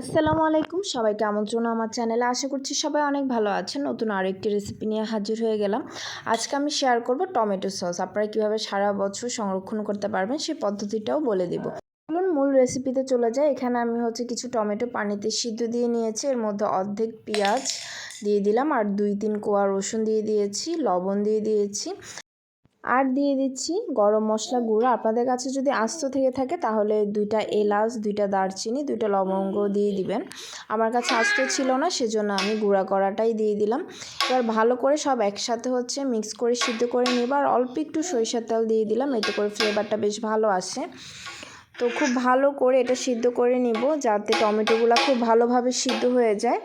আসসালামু আলাইকুম। সবাইকে আমন্ত্রণ আমার চ্যানেলে। আশা করছি সবাই অনেক ভালো আছেন। নতুন আরেকটি রেসিপি নিয়ে হাজির হয়ে গেলাম। আজকে আমি শেয়ার করব টমেটো সস আপনারা কীভাবে সারা বছর সংরক্ষণ করতে পারবেন সেই পদ্ধতিটাও বলে দেব। চলুন মূল রেসিপিতে চলে যায় এখানে আমি হচ্ছে কিছু টমেটো পানিতে সিদ্ধ দিয়ে নিয়েছি। এর মধ্যে অর্ধেক পেঁয়াজ দিয়ে দিলাম। আর দুই তিন কোয়া রসুন দিয়ে দিয়েছি। লবণ দিয়ে দিয়েছি। আর দিয়ে দিচ্ছি গরম মশলা গুঁড়ো। আপনাদের কাছে যদি আস্ত থেকে থাকে তাহলে দুইটা এলাচ, দুইটা দারচিনি, দুইটা লবঙ্গ দিয়ে দিবেন। আমার কাছে আস্ত ছিল না, সেজন্য আমি গুঁড়া করাটাই দিয়ে দিলাম। এবার ভালো করে সব একসাথে হচ্ছে মিক্স করে সিদ্ধ করে নিব আর অল্প একটু সরিষার তেল দিয়ে দিলাম, এতে করে ফ্লেভারটা বেশ ভালো আসে। তো খুব ভালো করে এটা সিদ্ধ করে নিব যাতে টমেটোগুলো খুব ভালোভাবে সিদ্ধ হয়ে যায়।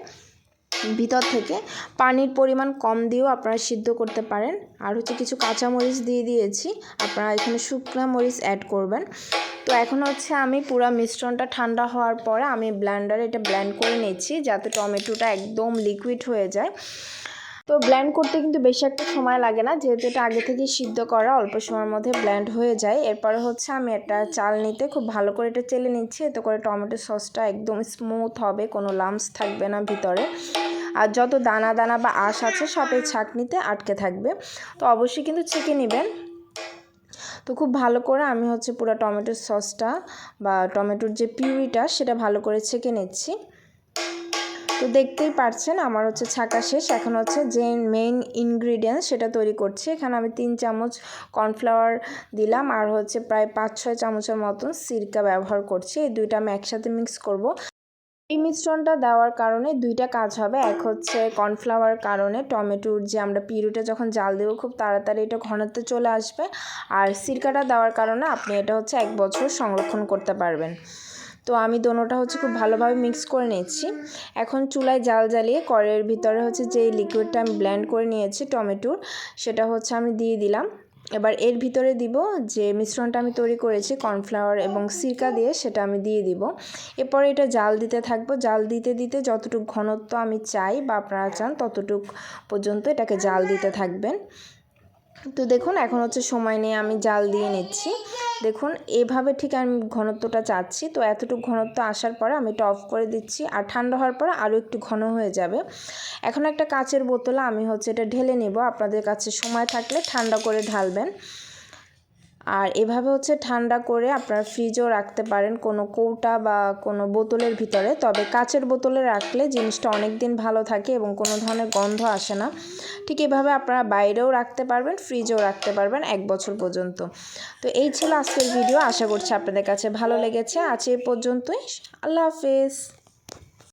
ভিতর থেকে পানির পরিমাণ কম দিয়েও আপনারা সিদ্ধ করতে পারেন। আর হচ্ছে কিছু কাঁচামরিচ দিয়ে দিয়েছি, আপনারা এখানে শুকনো মরিচ অ্যাড করবেন। তো এখন হচ্ছে আমি পুরো মিশ্রণটা ঠান্ডা হওয়ার পরে আমি ব্ল্যান্ডারে এটা ব্ল্যান্ড করে নিচ্ছি, যাতে টমেটোটা একদম লিকুইড হয়ে যায়। তো ব্ল্যান্ড করতে কিন্তু বেশি একটা সময় লাগে না, যেহেতু এটা আগে থেকেই সিদ্ধ করা, অল্প সময়ের মধ্যে ব্ল্যান্ড হয়ে যায়। এরপরে হচ্ছে আমি একটা চাল নিতে খুব ভালো করে এটা চেলে নিচ্ছি, এতে করে টমেটো সসটা একদম স্মুথ হবে, কোনো লামস থাকবে না ভিতরে। আর যত দানা দানা বা আঁশ আছে সব এই ছাঁকনিতে আটকে থাকবে। তো অবশ্যই কিন্তু ছেঁকে নেবেন। তো খুব ভালো করে আমি হচ্ছে পুরো টমেটোর সসটা বা টমেটোর যে পিউরিটা সেটা ভালো করে ছেঁকে নিচ্ছি। তো দেখতেই পারছেন আমার হচ্ছে ছাকা শেষ। এখন হচ্ছে যে মেইন ইনগ্রিডিয়েন্টস সেটা তৈরি করছি। এখানে আমি তিন চামচ কর্নফ্লাওয়ার দিলাম আর হচ্ছে প্রায় পাঁচ ছয় চামচের মতন সিরকা ব্যবহার করছি। এই দুইটা আমি একসাথে মিক্স করব। এই মিশ্রণটা দেওয়ার কারণে দুইটা কাজ হবে। এক হচ্ছে কর্নফ্লাওয়ার কারণে টমেটোর যে আমরা পিরুটা যখন জাল দেবো খুব তাড়াতাড়ি এটা ঘনত্বে চলে আসবে। আর সিরকাটা দেওয়ার কারণে আপনি এটা হচ্ছে এক বছর সংরক্ষণ করতে পারবেন। তো আমি দোনোটা হচ্ছে খুব ভালোভাবে মিক্স করে নিচ্ছি এখন চুলায় জাল জ্বালিয়ে কড়ের ভিতরে হচ্ছে যে লিকুইডটা আমি ব্ল্যান্ড করে নিয়েছি টমেটোর, সেটা হচ্ছে আমি দিয়ে দিলাম। এবার এর ভিতরে দিব যে মিশ্রণটা আমি তৈরি করেছি, কর্নফ্লাওয়ার এবং সিরকা দিয়ে সেটা আমি দিয়ে দিব। এরপরে এটা জাল দিতে থাকব। জাল দিতে দিতে যতটুকু ঘনত্ব আমি চাই বা আপনারা চান, ততটুক পর্যন্ত এটাকে জাল দিতে থাকবেন। তো দেখুন, এখন হচ্ছে সময় নিয়ে আমি জাল দিয়ে নিচ্ছি। দেখুন, এভাবে ঠিক আমি ঘনত্বটা চাচ্ছি। তো এতটুকু ঘনত্ব আসার পরে আমি এটা অফ করে দিচ্ছি আর ঠান্ডা হওয়ার পরে আরও একটু ঘন হয়ে যাবে। এখন একটা কাচের বোতলে আমি হচ্ছে এটা ঢেলে নেব। আপনাদের কাছে সময় থাকলে ঠান্ডা করে ঢালবেন। আর এভাবে হচ্ছে ঠান্ডা করে আপনারা ফ্রিজেও রাখতে পারেন কোনো কৌটা বা কোনো বোতলের ভিতরে। তবে কাচের বোতলে রাখলে জিনিসটা অনেক দিন ভালো থাকে এবং কোনো ধরনের গন্ধ আসে না। ঠিক এভাবে আপনারা বাইরেও রাখতে পারবেন ফ্রিজেও রাখতে পারবেন এক বছর পর্যন্ত। তো এই ছিল আজকের ভিডিও আশা করছি আপনাদের কাছে ভালো লেগেছে। আজ এ পর্যন্তই। আল্লাহ হাফেজ।